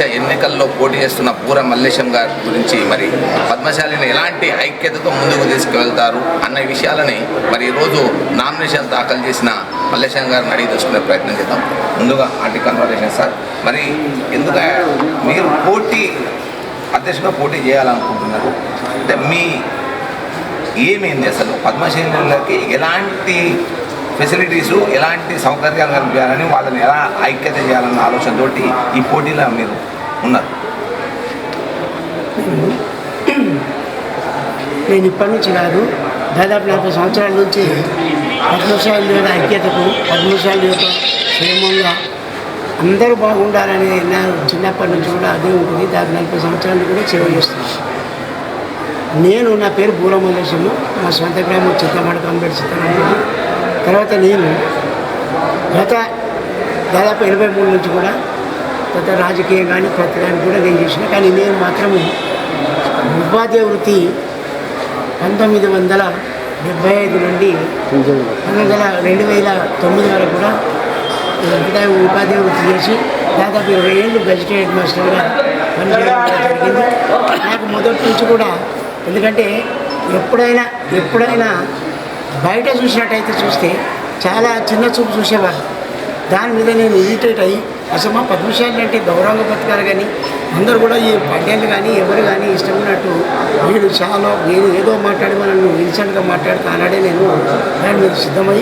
ఎన్నికల్లో పోటీ చేస్తున్న పూర మల్లేశం గారి గురించి మరి పద్మశాలిని ఎలాంటి ఐక్యతతో ముందుకు తీసుకువెళ్తారు అన్న విషయాలని మరి ఈరోజు నామినేషన్ దాఖలు చేసిన మల్లేశం గారిని అడిగి తెలుసుకునే ప్రయత్నం చేద్దాం. ముందుగా ఆర్టీ కన్వర్టేషన్ సార్ మరి ఎందుక మీరు పోటీ అధ్యక్షుగా పోటీ చేయాలనుకుంటున్నారు? అంటే మీ ఏమైంది అసలు? పద్మశాలికి ఎలాంటి ఫెసిలిటీసు ఎలాంటి సౌకర్యాలు కల్పించాలని వాళ్ళని ఎలా ఐక్యత చేయాలన్న ఆలోచనతోటి ఈ పోటీలో మీరు ఉన్నారు. నేను ఇప్పటి నుంచి కాదు దాదాపు నలభై సంవత్సరాల నుంచి పద్మశాలి యొక్క ఐక్యతకు పద్మశాలి యొక్క క్షేమంగా అందరూ బాగుండాలని నా చిన్నప్పటి నుంచి కూడా అదే ఉంటుంది. దాదాపు నలభై సంవత్సరాలు కూడా సేవ చేస్తున్నాను. నేను నా పేరు బూరమల్లేశము మా సొంత గ్రామం చిత్తమాడ కంబేటి చిత్తమాడ. తర్వాత నేను గత దాదాపు ఎనభై మూడు నుంచి కూడా గత రాజకీయం కానీ కొత్త కానీ కూడా నేను చేసిన. కానీ నేను మాత్రము ఉపాధ్యాయ వృత్తి పంతొమ్మిది వందల డెబ్బై ఐదు నుండి పంతొమ్మిది వందల రెండు వేల తొమ్మిది వరకు కూడా ఉపాధ్యాయ ఉపాధ్యాయ వృత్తి చేసి దాదాపు ఇరవై ఏళ్ళు గజిటెడ్ హెడ్ మాస్టర్గా పనిచేయడం జరిగింది. నాకు మొదటి నుంచి కూడా ఎందుకంటే ఎప్పుడైనా ఎప్పుడైనా బయట చూసినట్టయితే చూస్తే చాలా చిన్న చూపు చూసేవారు దాని మీద నేను ఇరిటేట్ అయ్యి అసలు మా పద్మశాలి అంటే గౌరవంగా బతకాలి కానీ అందరు కూడా ఈ పడ్డేళ్ళు కానీ ఎవరు కానీ ఇష్టం ఉన్నట్టు వీడు చాలా నేను ఏదో మాట్లాడి నన్ను ఇన్సెంట్గా మాట్లాడుతా అన్నాడే నేను దాని మీద సిద్ధమై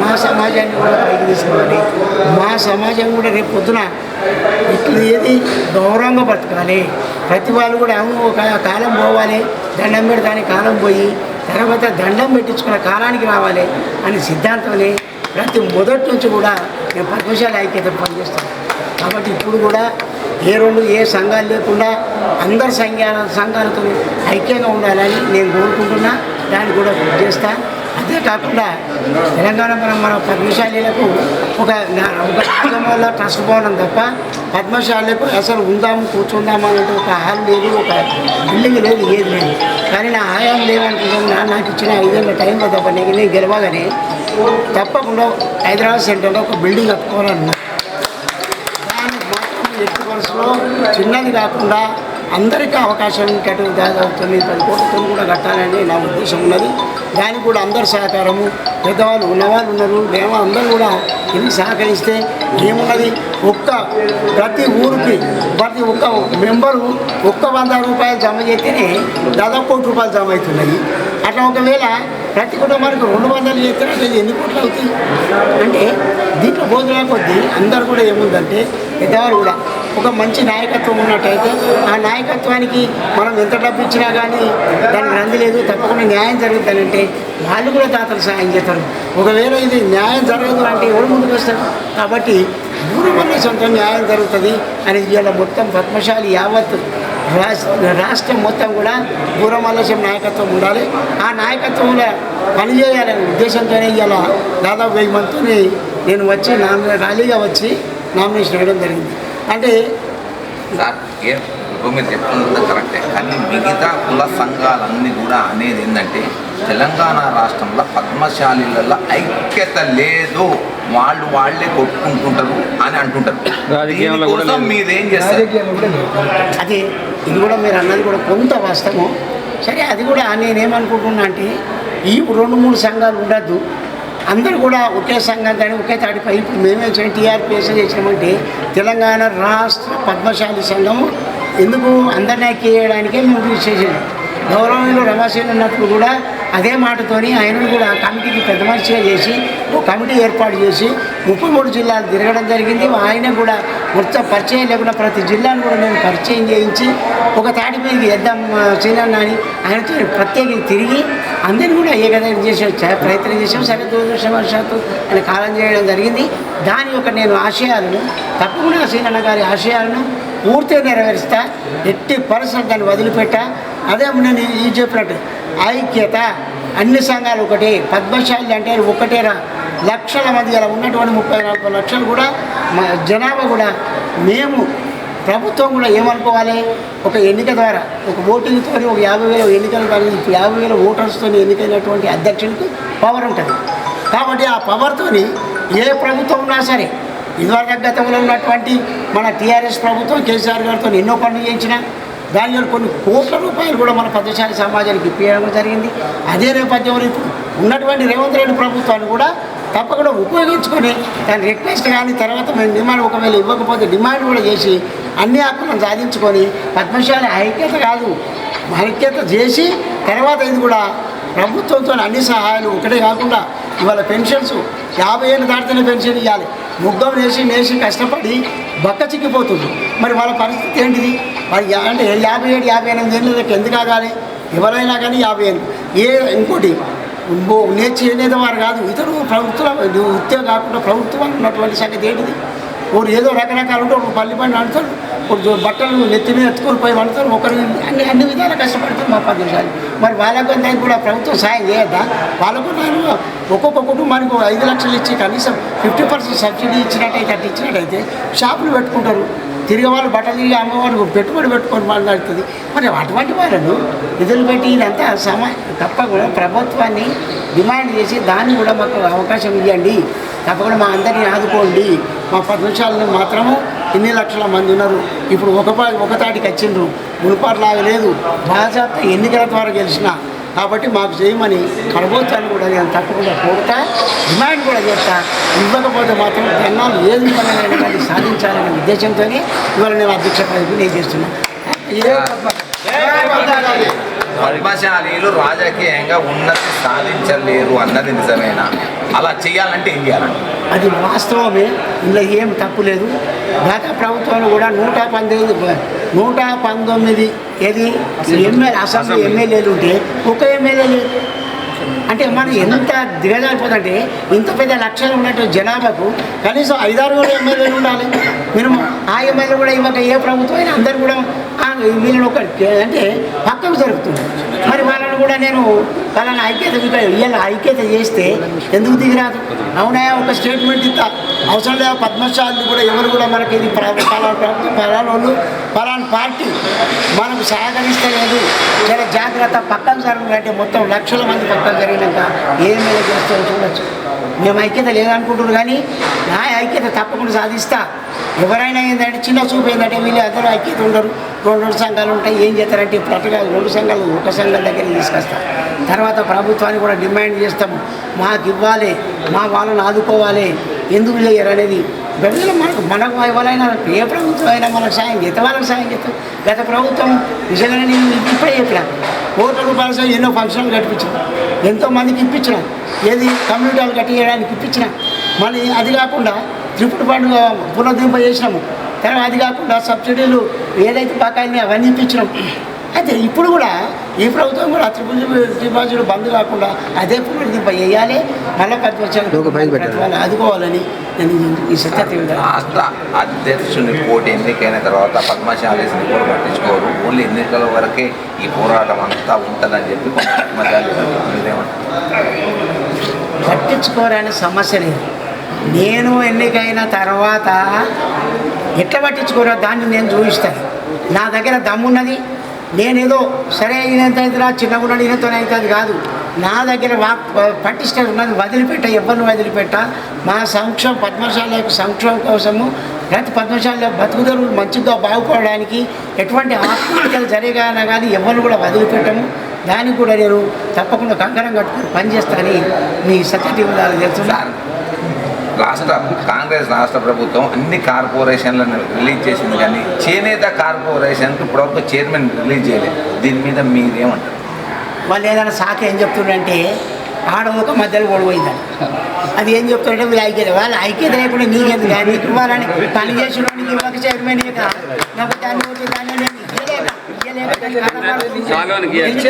మా సమాజాన్ని కూడా పైకి తీసుకోవాలి మా సమాజం కూడా రేపు పొద్దున ఇట్లా ఏది గౌరవంగా బతకాలి. ప్రతి వాళ్ళు కూడా అవును ఒక కాలం పోవాలి దండం పెడతాని కాలం పోయి తర్వాత దండం పెట్టించుకున్న కాలానికి రావాలి అనే సిద్ధాంతంని ప్రతి మొదటి నుంచి కూడా నేను పద్మశాల ఐక్యత పనిచేస్తాను. కాబట్టి ఇప్పుడు కూడా ఏ రెండు ఏ సంఘాలు లేకుండా అందరి సంఘాల సంఘాలతో ఐక్యంగా ఉండాలని నేను కోరుకుంటున్నా. దాన్ని కూడా చేస్తాను అదే కాకుండా తెలంగాణ మనం మన పద్మశాలీలకు ఒక వల్ల ఒక ట్రస్ట్ భవనం తప్ప పద్మశాలకు అసలు ఉందాము కూర్చుందాము అనేది ఒక హాల్ లేదు ఒక బిల్డింగ్ లేదు ఏది లేదు. కానీ నా ఆయాం లేవనుకుంటున్నా నాకు ఇచ్చిన ఐదేళ్ళ టైంలో తప్ప నేను నేను గెలవగానే తప్పకుండా హైదరాబాద్ సెంటర్లో ఒక బిల్డింగ్ కట్టుకోవాలన్నా. దాన్ని మాత్రం ఎట్టి వరుసలో చిన్నది కాకుండా అందరికీ అవకాశం కట్టు దాదాపు తొమ్మిది పది కోట్లతో కూడా కట్టాలని నా ఉద్దేశం ఉన్నది. దానికి కూడా అందరు సహకారము పెద్దవాళ్ళు ఉన్నవాళ్ళు ఉన్నారు. మేము అందరూ కూడా ఇది సహకరిస్తే ఏమున్నది? ఒక్క ప్రతి ఊరికి ప్రతి ఒక్క మెంబరు ఒక్క వంద రూపాయలు జమ చేస్తేనే దాదాపు కోటి రూపాయలు జమ అవుతున్నాయి. అట్లా ఒకవేళ ప్రతి కుటుంబానికి రెండు వందలు చేస్తే ఎన్ని కోట్లు అవుతాయి? అంటే దీంట్లో భోజనాల కొద్దీ అందరు కూడా ఏముందంటే పెద్దవారు కూడా ఒక మంచి నాయకత్వం ఉన్నట్టయితే ఆ నాయకత్వానికి మనం ఎంత డబ్బు ఇచ్చినా కానీ దానికి రందిలేదు తప్పకుండా న్యాయం జరుగుతుందంటే వాళ్ళు కూడా దాతలు సహాయం చేస్తారు. ఒకవేళ ఇది న్యాయం జరగదు అంటే ఎవరు ముందుకు వస్తారు? కాబట్టి ఊరు వల్ల సొంత న్యాయం జరుగుతుంది అని ఇవాళ మొత్తం పద్మశాలి యావత్ రాష్ట్ర రాష్ట్రం మొత్తం కూడా పూర్వమల్లశం నాయకత్వం ఉండాలి. ఆ నాయకత్వంలో పనిచేయాలనే ఉద్దేశంతోనే ఇవాళ దాదాపు వెయ్యి మందితో నేను వచ్చి నామినే ర్యాలీగా వచ్చి నామినేషన్ వేయడం జరిగింది. అంటే సార్ ఏ ఇప్పుడు మీరు చెప్తున్నది కరెక్టే. కానీ మిగతా కుల సంఘాలన్నీ కూడా అనేది ఏంటంటే తెలంగాణ రాష్ట్రంలో పద్మశాలీలలో ఐక్యత లేదు. వాళ్ళు వాళ్ళే కొట్టుకుంటుంటారు అని అంటుంటారు. మీరేం చేస్తారు? అది ఇది కూడా మీరు అన్నది కూడా కొంత వాస్తవం. సరే అది కూడా నేనేమనుకుంటున్నా అంటే ఈ రెండు మూడు సంఘాలు ఉండద్దు. అందరూ కూడా ఒకే సంఘం కానీ ఒకే తాటిపై ఇప్పుడు మేమే చేయం టీఆర్పీఎస్ చేసినామంటే తెలంగాణ రాష్ట్ర పద్మశాలి సంఘము ఎందుకు అందరినీ చేయడానికే మేము చేసాము గౌరవంలో రమాసేన్ ఉన్నప్పుడు కూడా అదే మాటతోని ఆయనను కూడా కమిటీకి పెద్ద మనిషిగా చేసి ఒక కమిటీ ఏర్పాటు చేసి ముప్పై మూడు జిల్లాలు తిరగడం జరిగింది. ఆయన కూడా మొత్తం పరిచయం లేకుండా ప్రతి జిల్లాను కూడా నేను పరిచయం చేయించి ఒక తాటి మీదకి వేద్దాం సీనన్న అని ఆయనతో ప్రత్యేకంగా తిరిగి అందరిని కూడా ఏకదం చేసే ప్రయత్నం చేసాం సరే దురదృష్టవశాత్తు ఆయన కాలం చేయడం జరిగింది. దాని యొక్క నేను ఆశయాలను తప్పకుండా సీనన్న గారి ఆశయాలను పూర్తిగా నెరవేరుస్తా ఎట్టి పరిస్థితులు దాన్ని వదిలిపెట్టా. అదే నేను ఈ చెప్పినట్టు ఐక్యత అన్ని సంఘాలు ఒకటి పద్మశాలి అంటే ఒకటేరా లక్షల మంది అలా ఉన్నటువంటి ముప్పై నలభై లక్షలు కూడా మా జనాభా కూడా మేము ప్రభుత్వం కూడా ఏమనుకోవాలి? ఒక ఎన్నిక ద్వారా ఒక ఓటింగ్తో ఒక యాభై వేల ఎన్నికల ద్వారా ఇప్పుడు యాభై వేల ఓటర్స్తో ఎన్నికైనటువంటి అధ్యక్షునికి పవర్ ఉంటుంది. కాబట్టి ఆ పవర్తోని ఏ ప్రభుత్వం ఉన్నా సరే ఇదివరకు గతంలో ఉన్నటువంటి మన టీఆర్ఎస్ ప్రభుత్వం కేసీఆర్ గారితో ఎన్నో పనులు చేయించిన దానిలో కొన్ని కోట్ల రూపాయలు కూడా మన పద్మశాలి సమాజానికి ఇప్పించడం జరిగింది. అదే నేపథ్యంలో ఇప్పుడు ఉన్నటువంటి రేవంత్ రెడ్డి ప్రభుత్వాన్ని కూడా తప్పకుండా ఉపయోగించుకొని దాని రిక్వెస్ట్ కానీ తర్వాత మేము డిమాండ్ ఒకవేళ ఇవ్వకపోతే డిమాండ్ కూడా చేసి అన్ని హక్కులను సాధించుకొని పద్మశాల ఐక్యత కాదు ఐక్యత చేసి తర్వాత ఇది కూడా ప్రభుత్వంతో అన్ని సహాయాలు ఒకటే కాకుండా ఇవాళ పెన్షన్స్ యాభై ఏళ్ళు దాటితేనే పెన్షన్ ఇవ్వాలి. ముగ్గం నేసి నేసి కష్టపడి బక్క చిక్కిపోతుంది. మరి వాళ్ళ పరిస్థితి ఏంటిది? మరి అంటే యాభై ఏడు యాభై ఎనిమిది ఏళ్ళకి ఎందుకు ఆగాలి? ఎవరైనా కానీ యాభై ఏళ్ళు. ఏ ఇంకోటి బో- నేర్చి ఏనేదో వారు కాదు. ఇతరు ప్రభుత్వం ఉద్యోగం కాకుండా ప్రభుత్వం ఉన్నటువంటి సంగతి ఏంటిది? ఒకరు ఏదో రకరకాలు ఉంటే ఒక పల్లి పని అంటారు ఒక బట్టలు నెత్తి మీద ఎత్తుకొని పోయి పడతారు ఒకరు అన్ని అన్ని విధాలు కష్టపడతారు మా పద్మశాలి. మరి వాళ్ళకు దానికి కూడా ప్రభుత్వం సాయం చేయద్దా? వాళ్ళకు నేను ఒక్కొక్క కుటుంబానికి ఒక ఐదు లక్షలు ఇచ్చి కనీసం ఫిఫ్టీ పర్సెంట్ సబ్సిడీ ఇచ్చినట్టయితే అట్లా ఇచ్చినట్టయితే షాపులు పెట్టుకుంటారు. తిరిగి వాళ్ళు బట్టలు తిరిగి అమ్మవారు పెట్టుబడి పెట్టుకొని మాట్లాడుతుంది మరి అటువంటి వాళ్ళను నిధులు పెట్టి ఇదంతా సమా తప్పకుండా ప్రభుత్వాన్ని డిమాండ్ చేసి దాన్ని కూడా మాకు అవకాశం ఇవ్వండి తప్పకుండా మా అందరినీ ఆదుకోండి. మా పది నిమిషాలను మాత్రము ఎన్ని లక్షల మంది ఉన్నారు. ఇప్పుడు ఒక పా- ఒక తాటికి వచ్చిండ్రు. మునుపాట్లాగా లేదు. భాజపా ఎన్నికల ద్వారా గెలిచిన కాబట్టి మాకు చేయమని ప్రభుత్వాన్ని కూడా నేను తప్పకుండా కోరుతా డిమాండ్ కూడా చేస్తా. ఇవ్వకపోతే మాత్రం జనాలు ఏది దాన్ని సాధించాలనే ఉద్దేశంతోనే ఇవాళ నేను అధ్యక్ష పదవి నేను చేస్తున్నా. ఇదే తప్ప. పద్మశాలీలు రాజకీయంగా ఉన్నతి సాధించలేరు అన్నది నిజమేనా? అలా చేయాలంటే ఏం చేయాలంటే అది వాస్తవమే ఇందులో ఏం తప్పు లేదు. గత ప్రభుత్వంలో కూడా నూట పంతొమ్మిది నూట పంతొమ్మిది ఏది? ఎమ్మెల్యే అసెంబ్లీ ఎమ్మెల్యేలు ఉంటే ఒక ఎమ్మెల్యే లేదు అంటే మనం ఎంత దిగజారిపోతుందంటే ఇంత పెద్ద లక్షలు ఉన్నట్టు జనాభాకు కనీసం ఐదారు కూడా ఎమ్మెల్యేలు ఉండాలి. మినిమం ఆ ఎమ్మెల్యే కూడా ఇవ్వక ఏ ప్రభుత్వం అయినా అందరు కూడా వీళ్ళని ఒక అంటే పక్కకు జరుగుతుంది మరి వాళ్ళని కూడా నేను వాళ్ళని ఐక్యత ఇవాళ ఐక్యత చేస్తే ఎందుకు దిగిరాదు? అవునా? ఒక స్టేట్మెంట్ ఇస్తా. అవసరం లేదా. పద్మశాలి కూడా ఎవరు కూడా మనకి ఇది ప్ర- పలానా పలానా వాళ్ళు పలానా పార్టీ మనకు సహకరిస్తలేదు చాలా జాగ్రత్త. పక్కన జరగాలంటే మొత్తం లక్షల మంది పక్కన జరిగినాక ఏమైనా చేస్తారో చూడొచ్చు. మేము ఐక్యత లేదనుకుంటున్నారు కానీ నా ఐక్యత తప్పకుండా సాధిస్తా. ఎవరైనా ఏంటంటే చిన్న చూపు ఏంటంటే వీళ్ళు అందరూ ఐక్యత ఉండరు. రెండు రెండు సంఘాలు ఉంటాయి. ఏం చేస్తారంటే ప్రతిగా రెండు సంఘాలు ఒక సంఘం దగ్గర తీసుకొస్తా. తర్వాత ప్రభుత్వాన్ని కూడా డిమాండ్ చేస్తాము. మాకు ఇవ్వాలి మా వాళ్ళని ఆదుకోవాలి. ఎందుకు చేయరు అనేది. బిడ్డలు మనకు మనకు ఎవరైనా ఏ ప్రభుత్వం అయినా మనకు సాయం చేస్తే వాళ్ళకి సాయం చేస్తాం. గత ప్రభుత్వం నిజంగానే నేను ఇప్పుడే చెప్పినా. కోట్ల రూపాయల ఎన్నో ఫంక్షన్లు కట్టించిన. ఎంతో మందికి ఇప్పించిన. ఏది కమ్యూనిటీలు కట్టించడానికి ఇప్పించిన. మళ్ళీ అది కాకుండా త్రిపుటి పండుగ పునర్దింప చేసినాము. తర్వాత అది కాకుండా సబ్సిడీలు ఏదైతే బకాయిలు అవన్నీ ఇప్పించినాం. అయితే ఇప్పుడు కూడా ఈ ప్రభుత్వం కూడా త్రిపుల్ డిపాజిట్ బంద్ కాకుండా అదే పునరుద్ధరింప చేయాలి మళ్ళీ పది వచ్చాను ఆదుకోవాలని నేను ఈ సత్యత రాష్ట్ర అధ్యక్షుని పోటీ ఎన్నికైన తర్వాత పద్మశాలీస్ని కూడా పట్టించుకోరు. ఓన్లీ ఎన్నికల వరకే ఈ పోరాటం అంతా ఉంటుందని చెప్పి పద్మశాలి మీరేమంటారు పట్టించుకోరనే సమస్య లేదు. నేను ఎన్నికైన తర్వాత ఎట్లా పట్టించుకోరో? దాన్ని నేను చూపిస్తాను నా దగ్గర దమ్మున్నది నేనేదో సరే ఈయనంత అవుతుందా చిన్నగా ఉన్నాడు ఈయనతో అవుతుంది కాదు. నా దగ్గర వాక్ పట్టిష్ట ఉన్నది వదిలిపెట్ట ఎవరిని వదిలిపెట్ట. మా సంక్షేమ పద్మశాల యొక్క సంక్షేమం కోసము ప్రతి పద్మశాల బతుకుదరు మంచిగా బాగుపడడానికి ఎటువంటి ఆత్మహత్యలు జరిగానా కానీ ఎవరిని కూడా వదిలిపెట్టము. దానికి కూడా నేను తప్పకుండా కంకణం కట్టుకుని పనిచేస్తానని మీ సత్యటి ఉండాలని రాష్ట్ర కాంగ్రెస్ రాష్ట్ర ప్రభుత్వం అన్ని కార్పొరేషన్లను రిలీజ్ చేసింది కానీ చేనేత కార్పొరేషన్కి ఇప్పుడు చైర్మన్ రిలీజ్ చేయలేదు. దీని మీద మీరేమంటారు? వాళ్ళు ఏదైనా శాఖ ఏం చెప్తుండంటే ఆడ మధ్యలో ఓడిపోయిందని అది ఏం చెప్తుంటే వీళ్ళు ఐక్యత వాళ్ళు ఐక్యత లేకుండా నీకెందుకు? కానీ నీకు ఇవ్వాలని పని చేసిన చైర్మన్ దాన్ని ఓటు దాన్ని నేను ఇయ్యలేక,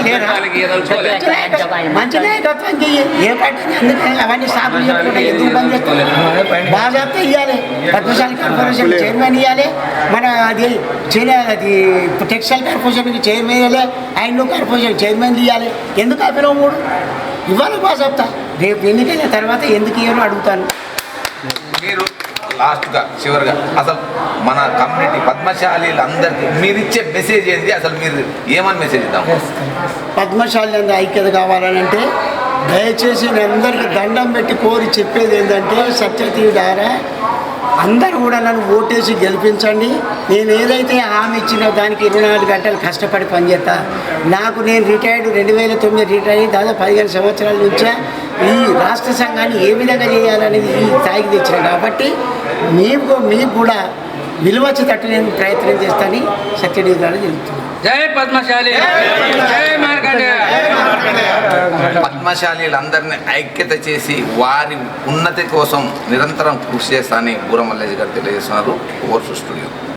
ఇయ్యలేక దాన్ని కారణపడుతుంది. ఎందుకు ఇయ్యవు? లేరా? మంచి నాయకత్వం చెయ్యి ఏ పార్టీ అందుకే అవన్నీ స్టాఫ్లు చెప్పుకుంటే ఎందుకు బంద్ చేస్తారు బాగా ఇవ్వాలి పద్మశాలి కార్పొరేషన్ చైర్మన్ ఇవ్వాలి మన అది చైనా అది టెక్స్టైల్ కార్పొరేషన్కి చైర్మన్ ఇవ్వాలి ఐండ్లో కార్పొరేషన్ చైర్మన్ ఇవ్వాలి ఎందుకు ఆపిలో మూడు? ఇవ్వాలి చెప్తా. రేపు ఎన్నికైన తర్వాత ఎందుకు ఇవ్వను అడుగుతాను. మీరు లాస్ట్గా చివరిగా. అసలు మన కమ్యూనిటీ పద్మశాలీలందరికీ మీరు ఇచ్చే మెసేజ్ ఏంటి అసలు మీరు ఏమని మెసేజ్ ఇద్దాం? పద్మశాలి అందరూ ఐక్యత కావాలంటే దయచేసి నేను అందరికీ దండం పెట్టి కోరి చెప్పేది ఏంటంటే సత్యతీయుడారా అందరూ కూడా నన్ను ఓటేసి గెలిపించండి. నేను ఏదైతే హామీ ఇచ్చినో దానికి ఇరవై నాలుగు గంటలు కష్టపడి పనిచేస్తా. నాకు నేను రిటైర్డ్ రెండు వేల తొమ్మిది రిటైర్ అయ్యి దాదాపు పదిహేను సంవత్సరాల నుంచే ఈ రాష్ట్ర సంఘాన్ని ఏ విధంగా చేయాలనేది ఈ స్థాయికి తెచ్చిన. కాబట్టి మీకు మీకు కూడా విలువచ్చేటట్టు నేను ప్రయత్నం చేస్తానని సత్యదేవి ద్వారా చెబుతున్నాను జై పద్మశాలి. జై మార్కండేయ. పద్మశాలీలందరినీ ఐక్యత చేసి వారి ఉన్నతి కోసం నిరంతరం కృషి చేస్తానని బూర మల్లేష్ గారు తెలియజేస్తున్నారు. ఓర్సు స్టూడియో.